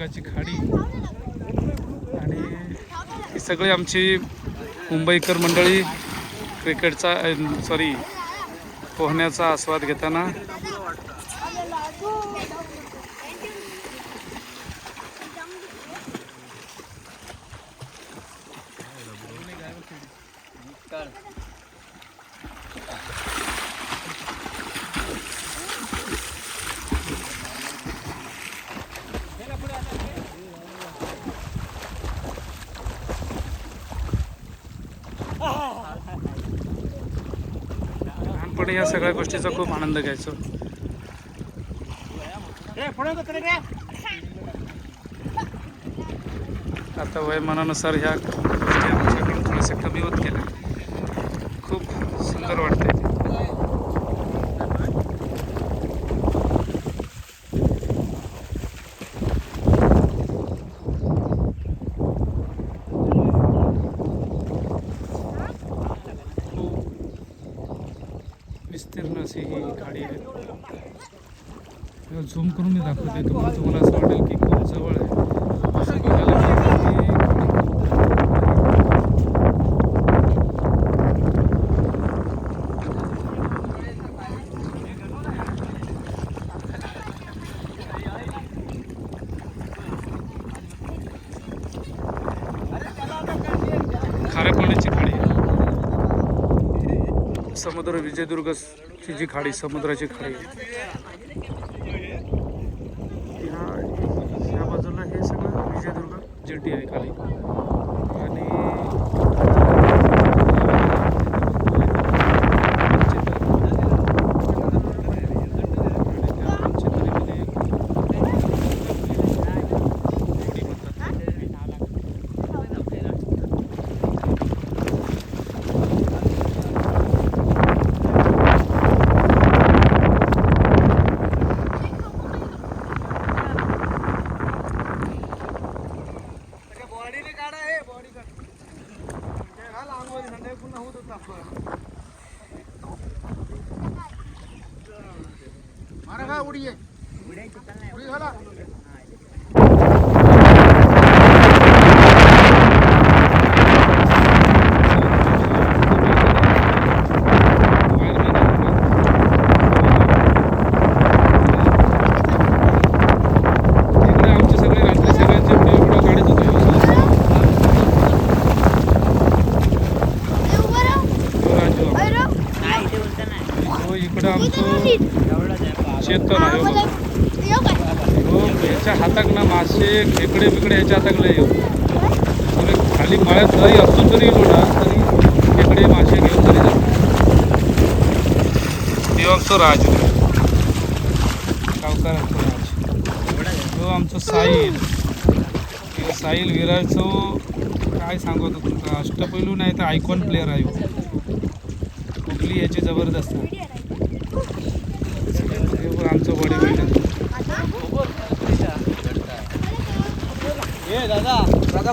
निसर्गाची खाडी. आणि ही सगळी आमची मुंबईकर मंडळी क्रिकेटचा सॉरी पोहण्याचा आस्वाद घेताना लहानपणी या सगळ्या गोष्टीचा खूप आनंद घ्यायचो. आता वयमानानुसार ह्या गोष्टी आमच्याकडून थोड्याशा कमी होत गेल्या. खूप सुंदर वाटते विस्तीर्ण अशी ही गाडी आहे. झूम करून मी दाखवते तुम्हाला तुम्हाला असं वाटेल की खूप जवळ आहे असं बघायला गेलं की खाऱ्या पाण्याची खाडी आहे समुद्र विजयदुर्गची जी खाडी समुद्राची खाडी. ह्या ह्या बाजूला हे सगळं विजयदुर्ग जेटी आहे खाली. आणि बॉडीने काढा हे बॉडी पुन्हा होत होता आहे हो. हो याच्या हाताक ना मासे खेकडे बिकडे ह्याच्या हाताक लय येऊ. तुम्ही खाली मळ्यात जरी असतो तरी गेलो ना तरी खेकडे मासे घेऊन तरी जातो तो आमचं राजू. गावकरांचं राज. तो आमचं साहिल. हे साहिल विराजचं काय सांगतो तुमका अष्टपैलू नाही तर आयकॉन प्लेअर आहे. कुठली याची जबरदस्त. हे बघ आमचं बॉडी बिल्डर. ए दादा दादा